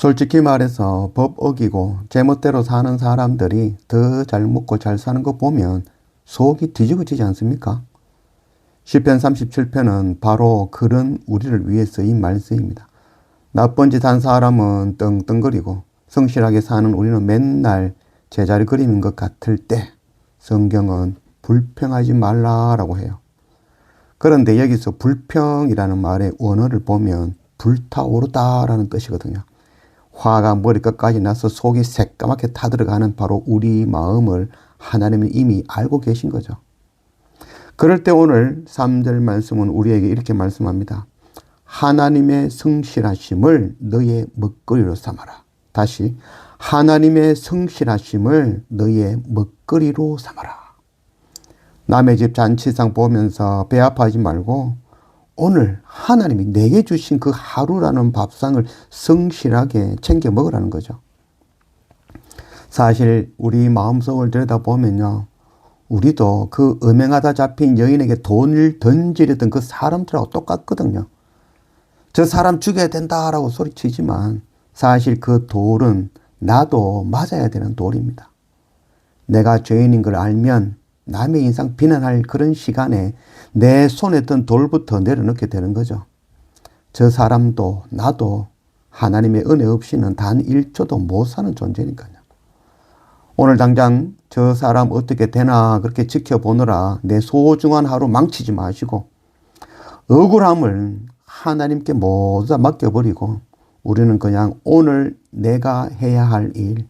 솔직히 말해서 법 어기고 제멋대로 사는 사람들이 더 잘 먹고 잘 사는 거 보면 속이 뒤집어지지 않습니까? 시편 37편은 바로 그런 우리를 위해 쓰인 말씀입니다. 나쁜 짓 한 사람은 떵떵거리고 성실하게 사는 우리는 맨날 제자리 그림인 것 같을 때 성경은 불평하지 말라라고 해요. 그런데 여기서 불평이라는 말의 원어를 보면 불타오르다라는 뜻이거든요. 화가 머리끝까지 나서 속이 새까맣게 타들어가는 바로 우리 마음을 하나님은 이미 알고 계신 거죠. 그럴 때 오늘 3절 말씀은 우리에게 이렇게 말씀합니다. 하나님의 성실하심을 너의 먹거리로 삼아라. 다시 하나님의 성실하심을 너의 먹거리로 삼아라. 남의 집 잔치상 보면서 배 아파하지 말고 오늘 하나님이 내게 주신 그 하루라는 밥상을 성실하게 챙겨 먹으라는 거죠. 사실 우리 마음속을 들여다보면요. 우리도 그 음행하다 잡힌 여인에게 돈을 던지려던 그 사람들하고 똑같거든요. 저 사람 죽여야 된다라고 소리치지만 사실 그 돌은 나도 맞아야 되는 돌입니다. 내가 죄인인 걸 알면 남의 인상 비난할 그런 시간에 내 손에 든 돌부터 내려놓게 되는 거죠. 저 사람도 나도 하나님의 은혜 없이는 단 1초도 못 사는 존재니까요. 오늘 당장 저 사람 어떻게 되나 그렇게 지켜보느라 내 소중한 하루 망치지 마시고 억울함을 하나님께 모두 다 맡겨버리고 우리는 그냥 오늘 내가 해야 할 일,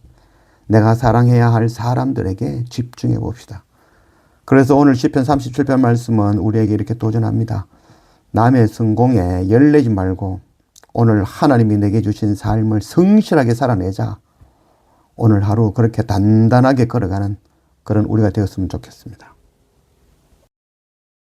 내가 사랑해야 할 사람들에게 집중해 봅시다. 그래서 오늘 시편 37편 말씀은 우리에게 이렇게 도전합니다. 남의 성공에 열내지 말고 오늘 하나님이 내게 주신 삶을 성실하게 살아내자. 오늘 하루 그렇게 단단하게 걸어가는 그런 우리가 되었으면 좋겠습니다.